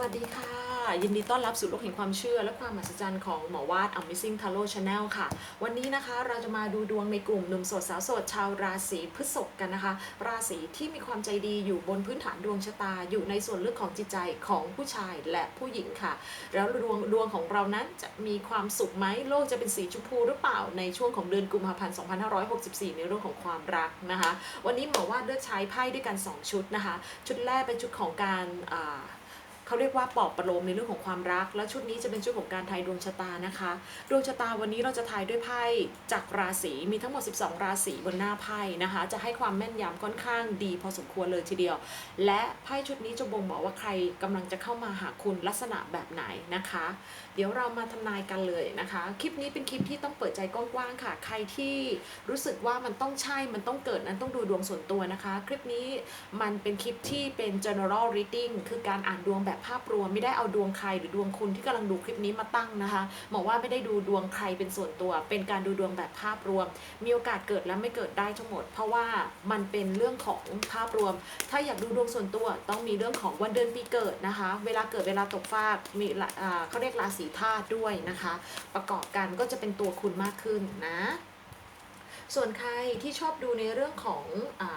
วัสดีค่ะ ยินดีต้อนรับสู่โลกแห่งความเชื่อ และความมหัศจรรย์ของหมอวาด Amazing Tarot Channel ค่ะ วันนี้นะคะเราจะมาดูดวงในกลุ่มหนุ่มโสดสาวโสดชาวราศีพฤษภกันนะคะ ราศีที่มีความใจดีอยู่บนพื้นฐานดวงชะตา อยู่ในส่วนลึกของจิตใจของผู้ชายและผู้หญิงค่ะ แล้วดวงดวงของเรานั้นจะมีความสุขไหมโลกจะเป็นสีชมพูหรือเปล่าในช่วงของเดือนกุมภาพันธ์ 2564 ในเรื่องของความรักนะคะ วันนี้หมอวาดเลือกใช้ไพ่ด้วยกัน 2 ชุดนะคะ ชุดแรกเป็นชุดของการอ่า เขาเรียกว่าปอบประโลมในเรื่องของความรัก และชุดนี้จะเป็นชุดของการทายดวงชะตานะคะ ดวงชะตาวันนี้เราจะทายด้วยไพ่จากราศีมีทั้งหมด 12 ราศีบนหน้าไพ่นะคะ จะให้ความแม่นยำค่อนข้างดีพอสมควรเลยทีเดียว และไพ่ชุดนี้จะบ่งบอกว่าใครกำลังจะเข้ามาหาคุณลักษณะแบบไหนนะคะ เดี๋ยวเรามาทำนายกันเลยนะคะ คลิปนี้เป็นคลิปที่ต้องเปิดใจกว้างๆค่ะ ใครที่รู้สึกว่ามันต้องใช่ มันต้องเกิดนั้นต้องดูดวงส่วนตัวนะคะ คลิปนี้มันเป็นคลิปที่เป็น general reading คือการอ่านดวงแบบภาพรวม ไม่ได้เอาดวงใครหรือดวงคุณที่กำลังดูคลิปนี้มาตั้งนะคะบอกว่าไม่ได้ดูดวงใครเป็นส่วนตัว เป็นการดูดวงแบบภาพรวม มีโอกาสเกิดและไม่เกิดได้ทั้งหมด เพราะว่ามันเป็นเรื่องของภาพรวม ถ้าอยากดูดวงส่วนตัว ต้องมีเรื่องของวันเดือนปีเกิดนะคะ เวลาเกิดเวลาตกฟากมีเขาเรียกราศีธาตุด้วยนะคะ ประกอบกันก็จะเป็นตัวคุณมากขึ้นนะ ส่วนใครที่ชอบดูในเรื่องของอา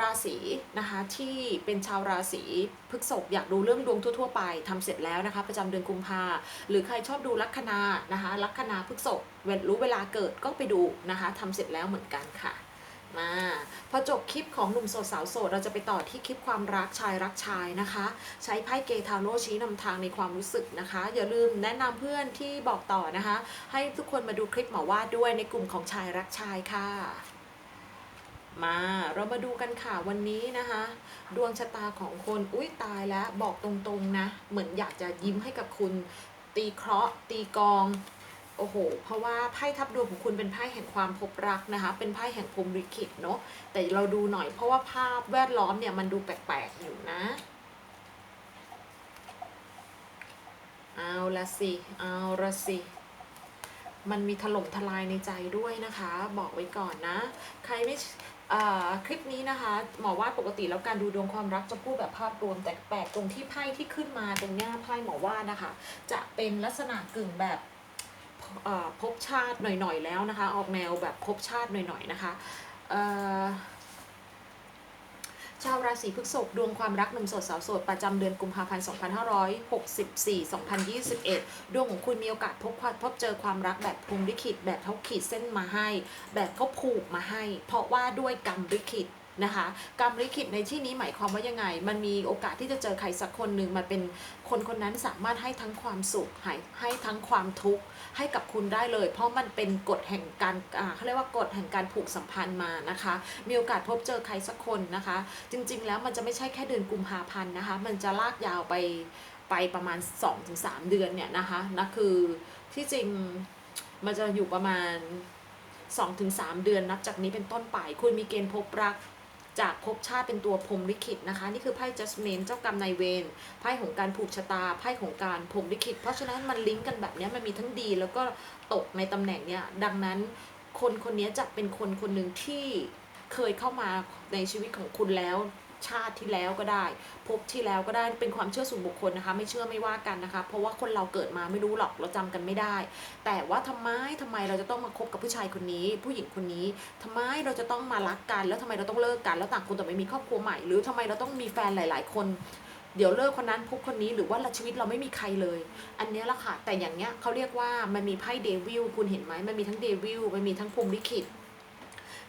ราศีนะคะที่เป็นชาวราศีพฤษภอยากดูเรื่องดวงทั่ว ๆ ไปทำเสร็จแล้วนะคะ ประจำเดือนกุมภาหรือใครชอบดูลัคนานะคะลัคนาพฤษภเวรู้เวลาเกิดก็ไปดูนะคะทำเสร็จแล้วเหมือนกันค่ะ มาพอจบคลิปของหนุ่มโสดสาวโสดเราจะไปต่อที่คลิปความรักชายรักชายนะคะ ใช้ไพ่เกทาโร่ชี้นำทางในความรู้สึกนะคะ อย่าลืมแนะนำเพื่อนที่บอกต่อนะคะ ให้ทุกคนมาดูคลิปหมอวาดด้วยในกลุ่มของชายรักชายค่ะมาเรามาดูกันค่ะวันนี้นะคะ ดวงชะตาของคนอุ้ยตายแล้วบอกตรงๆนะ เหมือนอยากจะยิ้มให้กับคุณ ตีเคราะห์ตีกอง โอ้โห เพราะว่าไพ่ทับดวงของคุณเป็นไพ่แห่งความพบรักนะคะ เป็นไพ่แห่งพรมลิขิตเนาะ แต่เราดูหน่อยเพราะว่าภาพแวดล้อมเนี่ยมันดูแปลกๆอยู่นะ เอาละสิ เอาละสิมันมีถล่มทลายในใจด้วยนะคะ บอกไว้ก่อนนะ ใครไม่คลิปนี้นะคะ หมอว่าดปกติแล้วการดูดวงความรักจะพูดแบบภาพรวมแต่แปลกตรงที่ไพ่ที่ขึ้นมาตรงหน้าไพ่หมอว่าดนะคะ จะเป็นลักษณะกึ่งแบบ เอ่อภพชาติหน่อยๆแล้วนะคะ ออกแนวแบบภพชาติหน่อยๆนะคะชาวราศีพฤษภดวงความรักหนุ่มโสดสาวโสดประจำเดือนกุมภาพันธ์ 2564 2021 ดวงของคุณมีโอกาสพบความพบเจอความรักแบบพรหมลิขิตแบบเขาขีดเส้นมาให้ แบบเขาผูกมาให้ เพราะว่าด้วยกรรมลิขิต นะคะกรรมลิขิตในที่นี้หมายความว่ายังไง มันมีโอกาสที่จะเจอใครสักคนหนึ่งมันเป็นคนคนนั้นสามารถให้ทั้งความสุขให้ให้ทั้งความทุกข์ให้กับคุณได้เลย เพราะมันเป็นกฎแห่งการเขาเรียกว่ากฎแห่งการผูกสัมพันธ์มานะคะ มีโอกาสพบเจอใครสักคนนะคะ จริง ๆ แล้วมันจะไม่ใช่แค่เดือนกุมภาพันธ์นะคะ มันจะลากยาวไปไปประมาณ 2-3 เดือนเนี่ยนะคะนะคือที่จริงมันจะอยู่ประมาณ 2-3 เดือนนับจากนี้เป็นต้นไป คุณมีเกณฑ์พบรัก จากภพชาติเป็นตัวพรมลิขิตนะคะ นี่คือไพ่ Judgment เจ้ากรรมนายเวรไพ่ของการผูกชะตาไพ่ของการพรมลิขิต เพราะฉะนั้นมันลิงก์กันแบบนี้มันมีทั้งดี แล้วก็ตกในตำแหน่งเนี้ยดังนั้นคนคนนี้จะเป็นคนคนหนึ่งที่เคยเข้ามาในชีวิตของคุณแล้ว ชาติที่แล้วก็ได้ภพที่แล้วก็ได้เป็นความเชื่อส่วนบุคคลนะคะ ไม่เชื่อไม่ว่ากันนะคะ เพราะว่าคนเราเกิดมาไม่รู้หรอกเราจำกันไม่ได้ แต่ว่าทำไมทำไมเราจะต้องมาคบกับผู้ชายคนนี้ ผู้หญิงคนนี้ทำไมเราจะต้องมารักกัน แล้วทำไมเราต้องเลิกกันแล้วต่างคนต่างไปมีครอบครัวใหม่ หรือทำไมเราต้องมีแฟนหลาย ๆ คนเดี๋ยวเลิกคนนั้นพบคนนี้หรือว่าชีวิตเราไม่มีใครเลย อันเนี้ยละค่ะ แต่อย่างเนี้ยเขาเรียกว่ามันมีไพ่เดวิลคุณเห็นไหมมันมีทั้งเดวิลมันมีทั้งพรมลิขิต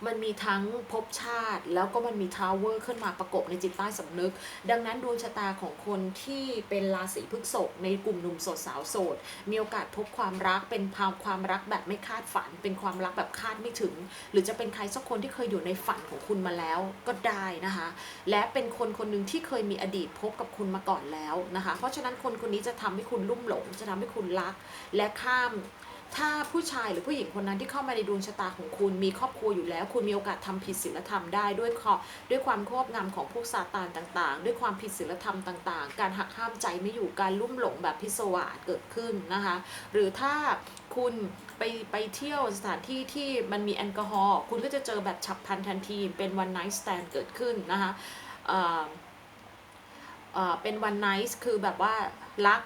มันมีทั้งภพชาติ แล้วก็มันมีทาวเวอร์ขึ้นมาประกบในจิตใต้สำนึก ดังนั้นดวงชะตาของคนที่เป็นราศีพฤษภในกลุ่มหนุ่มโสดสาวโสด มีโอกาสพบความรักเป็นภาวความรักแบบไม่คาดฝัน เป็นความรักแบบคาดไม่ถึง หรือจะเป็นใครสักคนที่เคยอยู่ในฝันของคุณมาแล้วก็ได้นะคะ และเป็นคนคนหนึ่งที่เคยมีอดีตพบกับคุณมาก่อนแล้วนะคะ เพราะฉะนั้นคนคนนี้จะทำให้คุณลุ่มหลง จะทำให้คุณรัก และข้าม ถ้าผู้ชายหรือผู้หญิงคนนั้นที่เข้ามาในดวงชะตาของคุณ มีครอบครัวอยู่แล้ว คุณมีโอกาสทำผิดศีลธรรมได้ด้วยขอด้วยความครอบงำของพวกซาตานต่างๆ ด้วยความผิดศีลธรรมต่างๆ การหักห้ามใจไม่อยู่การลุ่มหลงแบบพิศวาสเกิดขึ้นนะคะ หรือถ้าคุณไปไปเที่ยวสถานที่ที่มันมีแอลกอฮอล์คุณก็จะเจอแบบฉับพลันทันที เป็นวันไนท์สแตนเกิดขึ้นนะคะเออเออเป็นวันไนท์คือแบบว่ารัก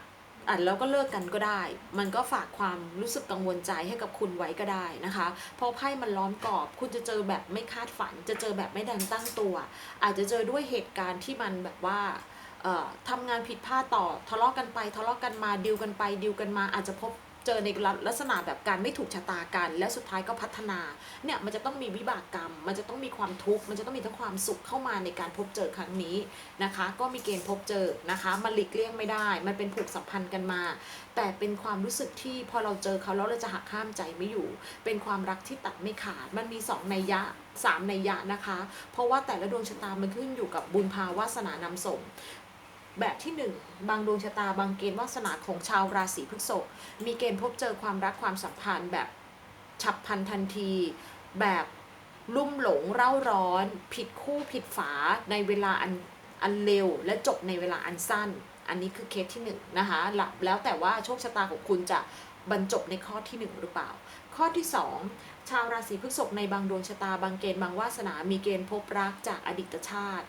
อัดแล้วก็เลิกกันก็ได้ มันก็ฝากความรู้สึกกังวลใจให้กับคุณไว้ก็ได้นะคะ เพราะไพ่มันล้อมกรอบ คุณจะเจอแบบไม่คาดฝัน จะเจอแบบไม่ดันตั้งตัว อาจจะเจอด้วยเหตุการณ์ที่มันแบบว่าทำงานผิดพลาดต่อทะเลาะกันไปทะเลาะกันมาดิวกันไปดิวกันมาอาจจะพบ เจอในลักษณะแบบการไม่ถูกชะตากัน และสุดท้ายก็พัฒนาเนี่ยมันจะต้องมีวิบากกรรม มันจะต้องมีความทุกข์มันจะต้องมีทั้งความสุขเข้ามาในการพบเจอครั้งนี้นะคะ ก็มีเกณฑ์พบเจอนะคะมันหลีกเลี่ยงไม่ได้ มันเป็นผูกสัมพันธ์กันมา แต่เป็นความรู้สึกที่พอเราเจอเขาแล้วเราจะหักข้ามใจไม่อยู่ เป็นความรักที่ตัดไม่ขาด มันมีสองนัยยะสามนัยยะนะคะ เพราะว่าแต่ละดวงชะตามันขึ้นอยู่กับบุญภาวาสนานำส่ง แบบที่หนึ่งบางดวงชะตาบางเกณฑ์วาสนาของชาวราศีพฤษภมีเกณฑ์พบเจอความรักความสัมพันธ์แบบฉับพลันทันที แบบลุ่มหลงเร่าร้อน ผิดคู่ผิดฝาในเวลาอันอันเร็ว และจบในเวลาอันสั้น อันนี้คือเคสที่หนึ่งนะคะละแล้วแต่ว่าโชคชะตาของคุณจะบรรจบในข้อที่หนึ่งหรือเปล่า ข้อที่สองชาวราศีพฤษภในบางดวงชะตาบางเกณฑ์บางวาสนา มีเกณฑ์พบรักจากอดีตชาติ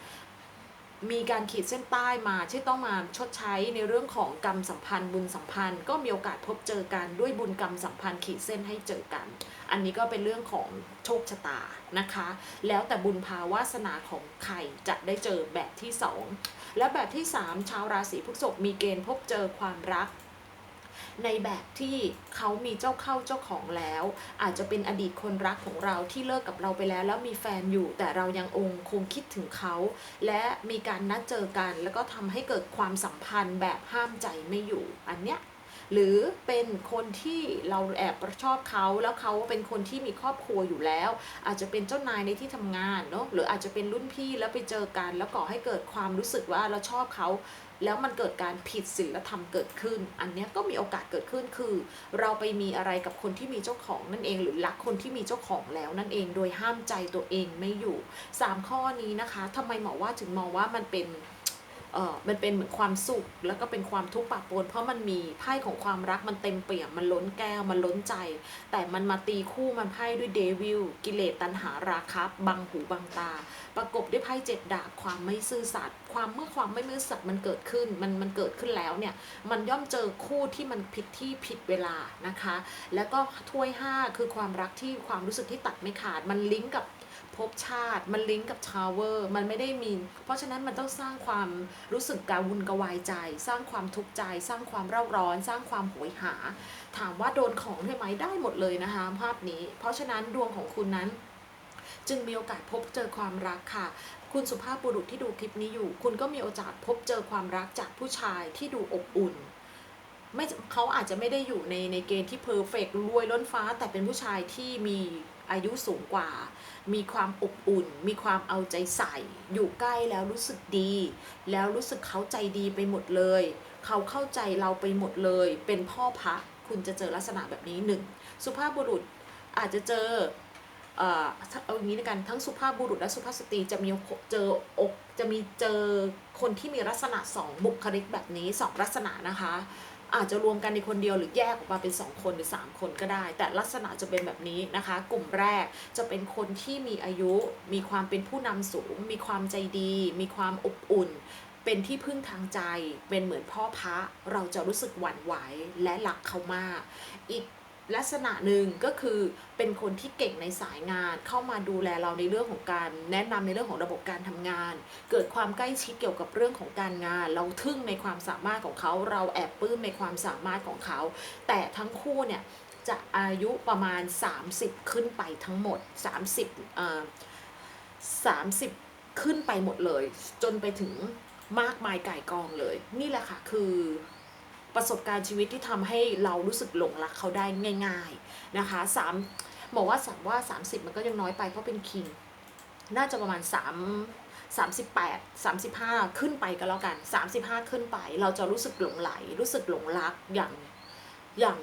มีการขีดเส้นใต้มาที่ต้องมาชดใช้ในเรื่องของกรรมสัมพันธ์ บุญสัมพันธ์ ก็มีโอกาสพบเจอกันด้วยบุญกรรมสัมพันธ์ขีดเส้นให้เจอกัน อันนี้ก็เป็นเรื่องของโชคชะตานะคะ แล้วแต่บุญภาวาสนาของใครจะได้เจอแบบที่สองและแบบที่สามชาวราศีพฤษภมีเกณฑ์พบเจอความรัก ในแบบที่เขามีเจ้าเข้าเจ้าของแล้ว อาจจะเป็นอดีตคนรักของเราที่เลิกกับเราไปแล้ว แล้วมีแฟนอยู่ แต่เรายังองคงคิดถึงเขา และมีการนัดเจอกัน แล้วก็ทำให้เกิดความสัมพันธ์แบบห้ามใจไม่อยู่ อันเนี้ย หรือเป็นคนที่เราแอบชอบเขาแล้วเขาเป็นคนที่มีครอบครัวอยู่แล้ว อาจจะเป็นเจ้านายในที่ทำงานเนาะหรืออาจจะเป็นรุ่นพี่แล้วไปเจอกัน แล้วก่อให้เกิดความรู้สึกว่าเราชอบเขาแล้วมันเกิดการผิดศีลธรรมเกิดขึ้น อันนี้ก็มีโอกาสเกิดขึ้นคือ เราไปมีอะไรกับคนที่มีเจ้าของนั่นเอง หรือรักคนที่มีเจ้าของแล้วนั่นเองโดยห้ามใจตัวเองไม่อยู่สามข้อนี้นะคะทำไมหมอว่าถึงมองว่ามันเป็น เออมันเป็นเหมือนความสุขแล้วก็เป็นความทุกข์ปะปนเพราะมันมีไพ่ของความรักมันเต็มเปี่ยมมันล้นแก้วมันล้นใจ แต่มันมาตีคู่มันไพ่ด้วยเดวิลกิเลสตัณหาราคะบังหูบังตา ประกบด้วยไพ่เจ็ดดาบความไม่ซื่อสัตย์ความเมื่อความไม่ซื่อสัตย์มันเกิดขึ้นมันมันเกิดขึ้นแล้วเนี่ยมันย่อมเจอคู่ที่มันผิดที่ผิดเวลานะคะ แล้วก็ถ้วยห้าคือความรักที่ความรู้สึกที่ตัดไม่ขาดมันลิงก์กับ ภพชาติ มันลิงก์กับทาวเวอร์ มันไม่ได้มีเพราะฉะนั้นมันต้องสร้างความรู้สึกกาวุนกวายใจ สร้างความทุกข์ใจ สร้างความเร่าร้อน สร้างความโหยหา ถามว่าโดนของได้ไหมได้หมดเลยนะคะภาพนี้ เพราะฉะนั้นดวงของคุณนั้น จึงมีโอกาสพบเจอความรักค่ะคุณสุภาพบุรุษที่ดูคลิปนี้อยู่ คุณก็มีโอกาสพบเจอความรักจากผู้ชายที่ดูอบอุ่น ไม่เขาอาจจะไม่ได้อยู่ในในเกณฑ์ที่เพอร์เฟกต์รวยล้นฟ้า แต่เป็นผู้ชายที่มี อายุสูงกว่า มีความอบอุ่น มีความเอาใจใส่ อยู่ใกล้แล้วรู้สึกดี แล้วรู้สึกเขาใจดีไปหมดเลย เขาเข้าใจเราไปหมดเลย เป็นพ่อพระคุณจะเจอลักษณะแบบนี้หนึ่งสุภาพบุรุษอาจจะเจอเอาอย่างนี้ในกันทั้งสุภาพบุรุษและสุภาพสตรีจะมีเจออกจะมีเจอคนที่มีลักษณะสองบุคลิกแบบนี้สองลักษณะนะคะ อาจจะรวมกันในคนเดียวหรือแยกออกมาเป็น 2 คนหรือ 3 คนก็ได้ แต่ลักษณะจะเป็นแบบนี้นะคะ กลุ่มแรกจะเป็นคนที่มีอายุ มีความเป็นผู้นำสูง มีความใจดี มีความอบอุ่น เป็นที่พึ่งทางใจ เป็นเหมือนพ่อพระ เราจะรู้สึกหวั่นไหวและรักเขามาก อีก ลักษณะหนึ่งก็คือเป็นคนที่เก่งในสายงาน เข้ามาดูแลเราในเรื่องของการแนะนำในเรื่องของระบบการทำงาน เกิดความใกล้ชิดเกี่ยวกับเรื่องของการงาน เราทึ่งในความสามารถของเขา เราแอบปลื้มในความสามารถของเขา แต่ทั้งคู่เนี่ยจะอายุประมาณ 30 ขึ้นไปทั้งหมด 30อ่อ30ขึ้นไปหมดเลย จนไปถึงมากมายไก่กองเลย นี่แหละค่ะคือ ประสบการณ์ชีวิตที่ทำให้เรารู้สึกหลงรักเขาได้ง่าย ๆนะคะสามบอกว่าสามว่า 30 มันก็ยังน้อยไปเพราะเป็นคิง น่าจะประมาณ 3 38 35 ขึ้นไปก็แล้วกัน 35 ขึ้นไป เราจะรู้สึกหลงไหล รู้สึกหลงรักอย่างอย่าง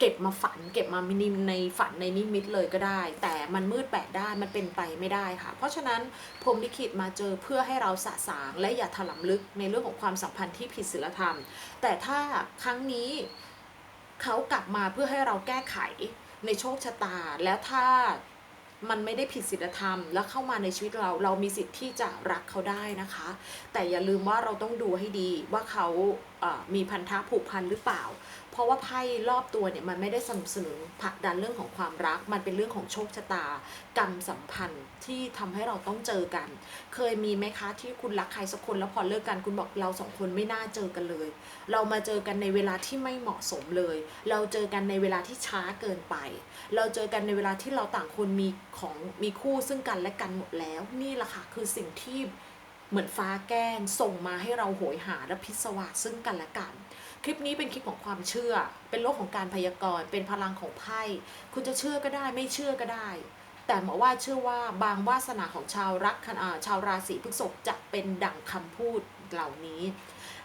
เก็บมาฝัน เก็บมามินิมในฝันในนิมิตเลยก็ได้ แต่มันมืดแปดด้านมันเป็นไปไม่ได้ค่ะ เพราะฉะนั้นพรหมลิขิตมาเจอเพื่อให้เราสะสางและอย่าถลำลึกในเรื่องของความสัมพันธ์ที่ผิดศีลธรรม แต่ถ้าครั้งนี้เขากลับมาเพื่อให้เราแก้ไขในโชคชะตา แล้วถ้ามันไม่ได้ผิดศีลธรรม แล้วเข้ามาในชีวิตเราเรามีสิทธิ์ที่จะรักเขาได้นะคะ แต่อย่าลืมว่าเราต้องดูให้ดีว่าเขามีพันธะผูกพันหรือเปล่า ราะว่าไพ่รอบตัวเนี่ยมันไม่ได้สนับสนุนผลักดันเรื่องของความรัก มันเป็นเรื่องของโชคชะตา กรรมสัมพันธ์ที่ทำให้เราต้องเจอกัน เคยมีไหมคะที่คุณรักใครสักคนแล้วพอเลิกกันคุณบอกเราสองคนไม่น่าเจอกันเลย เรามาเจอกันในเวลาที่ไม่เหมาะสมเลย เราเจอกันในเวลาที่ช้าเกินไป เราเจอกันในเวลาที่เราต่างคนมีของมีคู่ซึ่งกันและกันหมดแล้ว นี่แหละค่ะคือสิ่งที่เหมือนฟ้าแกล้งส่งมาให้เราโหยหาและพิศวาสซึ่งกันและกัน คลิปนี้เป็นคลิปของความเชื่อ เป็นโลกของการพยากรณ์ เป็นพลังของไพ่ คุณจะเชื่อก็ได้ ไม่เชื่อก็ได้ แต่หมอว่าเชื่อว่าบางวาสนาของชาวรักชาวราศีพฤษภจะเป็นดั่งคำพูดเหล่านี้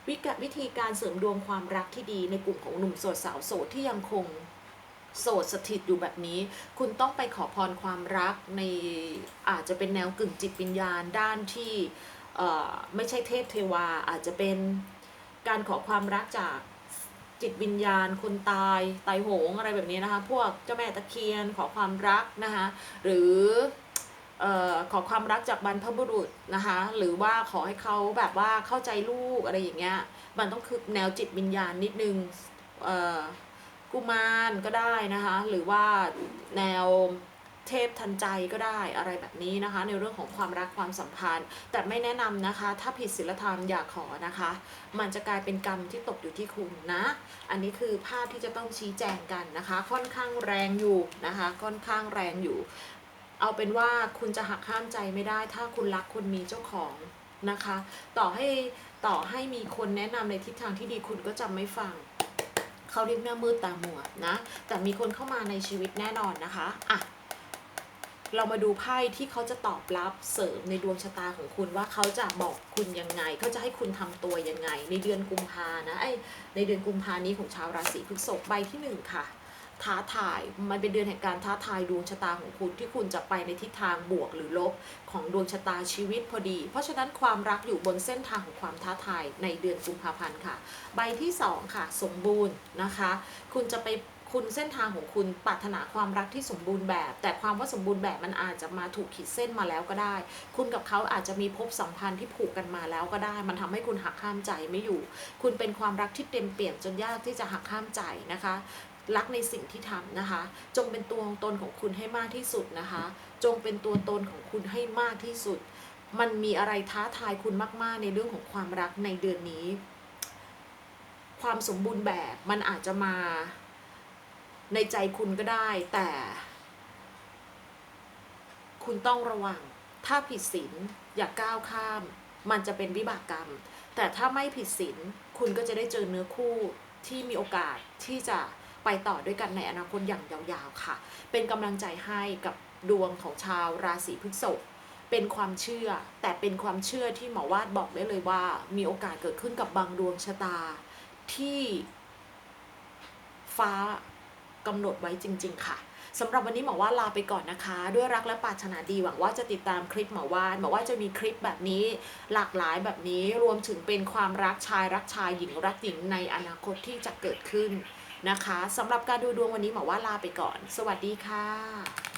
วิกวิธีการเสริมดวงความรักที่ดีในกลุ่มของหนุ่มโสดสาวโสดที่ยังคงโสดสถิตอยู่แบบนี้ คุณต้องไปขอพรความรักในอาจจะเป็นแนวกึ่งจิตวิญญาณด้านที่ไม่ใช่เทพเทวาอาจจะเป็น การขอความรักจากจิตวิญญาณ คนตายตายโหงอะไรแบบนี้นะคะ พวกเจ้าแม่ตะเคียนขอความรักนะคะหรือออขอความรักจากบรรพบุรุษนะคะหรือว่าขอให้เขาแบบว่าเข้าใจลูกอะไรอย่างเงี้ยมันต้องคือแนวจิตวิญญาณนิดนึงกุมารก็ได้นะคะหรือว่าแนว เทพทันใจก็ได้อะไรแบบนี้นะคะ ในเรื่องของความรักความสัมพันธ์ แต่ไม่แนะนำนะคะ ถ้าผิดศีลธรรมอย่าขอนะคะ มันจะกลายเป็นกรรมที่ตกอยู่ที่คุณนะ อันนี้คือภาพที่จะต้องชี้แจงกันนะคะ ค่อนข้างแรงอยู่นะคะ ค่อนข้างแรงอยู่ เอาเป็นว่าคุณจะหักห้ามใจไม่ได้ ถ้าคุณรักคุณมีเจ้าของนะคะ ต่อให้ต่อให้มีคนแนะนำในทิศทางที่ดีคุณก็จะไม่ฟังเขาเรียกหน้ามืดตามัวนะ แต่มีคนเข้ามาในชีวิตแน่นอนนะคะ อะ เรามาดูไพ่ที่เขาจะตอบรับเสริมในดวงชะตาของคุณว่าเขาจะบอกคุณยังไงเขาจะให้คุณทำตัวยังไง ในเดือนกุมภานะไอในเดือนกุมภานี้ของชาวราศีพฤษภใบที่หนึ่งค่ะ ท้าทายมันเป็นเดือนแห่งการท้าทายดวงชะตาของคุณที่คุณจะไปในทิศทางบวกหรือลบของดวงชะตาชีวิตพอดี เพราะฉะนั้นความรักอยู่บนเส้นทางของความท้าทายในเดือนกุมภาพันธ์ค่ะ ใบที่สองค่ะ สมบูรณ์นะคะ คุณจะไป คุณเส้นทางของคุณปรารถนาความรักที่สมบูรณ์แบบ แต่ความว่าสมบูรณ์แบบมันอาจจะมาถูกขีดเส้นมาแล้วก็ได้ คุณกับเขาอาจจะมีภพสัมพันธ์ที่ผูกกันมาแล้วก็ได้ มันทำให้คุณหักห้ามใจไม่อยู่ คุณเป็นความรักที่เต็มเปี่ยมจนยากที่จะหักห้ามใจนะคะรักในสิ่งที่ทำนะคะ จงเป็นตัวตนของคุณให้มากที่สุดนะคะ จงเป็นตัวตนของคุณให้มากที่สุด มันมีอะไรท้าทายคุณมาก ๆ ในเรื่องของความรักในเดือนนี้ ความสมบูรณ์แบบมันอาจจะมา ในใจคุณก็ได้ แต่ คุณต้องระวัง ถ้าผิดศีลอย่าก้าวข้าม มันจะเป็นวิบากกรรม แต่ถ้าไม่ผิดศีลคุณก็จะได้เจอเนื้อคู่ที่มีโอกาสที่จะไปต่อด้วยกันในอนาคตอย่างยาวๆค่ะ เป็นกำลังใจให้กับดวงของชาวราศีพฤษภเป็นความเชื่อ แต่เป็นความเชื่อที่หมอวาดบอกได้เลยว่า มีโอกาสเกิดขึ้นกับบางดวงชะตาที่ฟ้า กำหนดไว้จริง ๆ ค่ะสำหรับวันนี้หมอว่าลาไปก่อนนะคะ ด้วยรักและปรารถนาดีหวังว่าจะติดตามคลิปหมอว่านหมอว่าจะมีคลิปแบบนี้หลากหลายแบบนี้รวมถึงเป็นความรักชายรักชายหญิงรักหญิงในอนาคตที่จะเกิดขึ้นนะคะสำหรับการดูดวงวันนี้หมอว่าลาไปก่อน สวัสดีค่ะ